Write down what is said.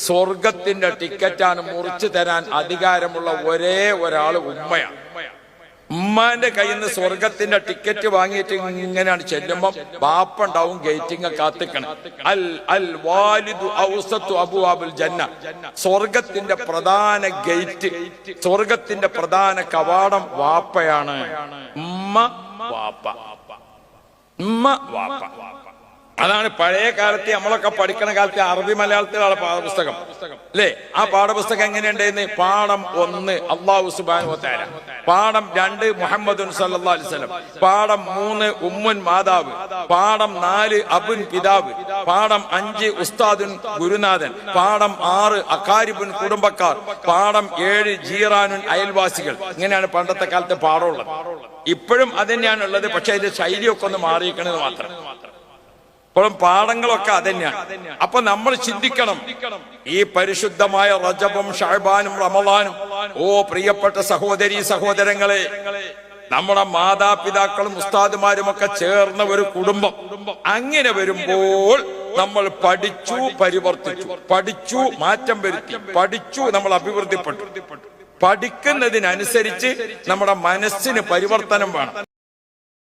സ്വർഗത്തിന്റെ ടിക്കറ്റാണ് മുറിച്ചു തരാൻ അധികാരമുള്ള ഒരേ ഒരാൾ ഉമ്മയാണ്. ഉമ്മാന്റെ കയ്യിൽ നിന്ന് സ്വർഗത്തിന്റെ ടിക്കറ്റ് വാങ്ങിയിട്ട് ഇങ്ങനെയാണ് ചെല്ലുമ്പോ ബാപ്പുണ്ടാവും ഗേറ്റിങ് കാത്തിക്കണം. അൽ അൽ വാലിദു ഔസത്തു അബുവാബുൽ ജന്ന. സ്വർഗത്തിന്റെ പ്രധാന ഗേറ്റ് സ്വർഗത്തിന്റെ പ്രധാന കവാടം വാപ്പയാണ്. ഉമ്മ വാപ്പ. ഉമ്മ വാപ്പ. അതാണ് പഴയ കാലത്ത് നമ്മളൊക്കെ പഠിക്കണ കാലത്ത് അറബി മലയാളത്തിലാണ് പാഠപുസ്തകം. അല്ലേ ആ പാഠപുസ്തകം എങ്ങനെയുണ്ടായിരുന്നു പാഠം ഒന്ന് അള്ളാഹു സുബാനു പാഠം രണ്ട് മുഹമ്മദ് അലിസ്ലം പാഠം മൂന്ന് ഉമ്മുൻ മാതാവ്. പാഠം നാല് അബുൻ പിതാവ് പാഠം അഞ്ച് ഉസ്താദുൻ ഗുരുനാഥൻ. പാഠം ആറ് അക്കാരിബുൻ കുടുംബക്കാർ. പാഠം ഏഴ് ജീറാനുൻ അയൽവാസികൾ. ഇങ്ങനെയാണ് പണ്ടത്തെ കാലത്തെ പാഠമുള്ളത്. ഇപ്പോഴും അത് തന്നെയാണ് ഉള്ളത് പക്ഷെ അതിന്റെ ശൈലിയൊക്കെ ഒന്ന് മാറിയിരിക്കണമെന്ന് മാത്രം. ഇപ്പോഴും പാഠങ്ങളൊക്കെ അതന്നെയാണ് അപ്പൊ നമ്മൾ ചിന്തിക്കണം. ഈ പരിശുദ്ധമായ റജബും ഷഹബാനും റമലാനും ഓ പ്രിയപ്പെട്ട സഹോദരി സഹോദരങ്ങളെ നമ്മുടെ മാതാപിതാക്കളും ഉസ്താദുമാരും ഒക്കെ ചേർന്ന ഒരു കുടുംബം. അങ്ങനെ വരുമ്പോൾ നമ്മൾ പഠിച്ചു പരിവർത്തിച്ചു. പഠിച്ചു മാറ്റം വരുത്തി. പഠിച്ചു നമ്മൾ അഭിവൃദ്ധിപ്പെട്ടു. പഠിക്കുന്നതിനനുസരിച്ച് നമ്മുടെ മനസ്സിന് പരിവർത്തനം വേണം.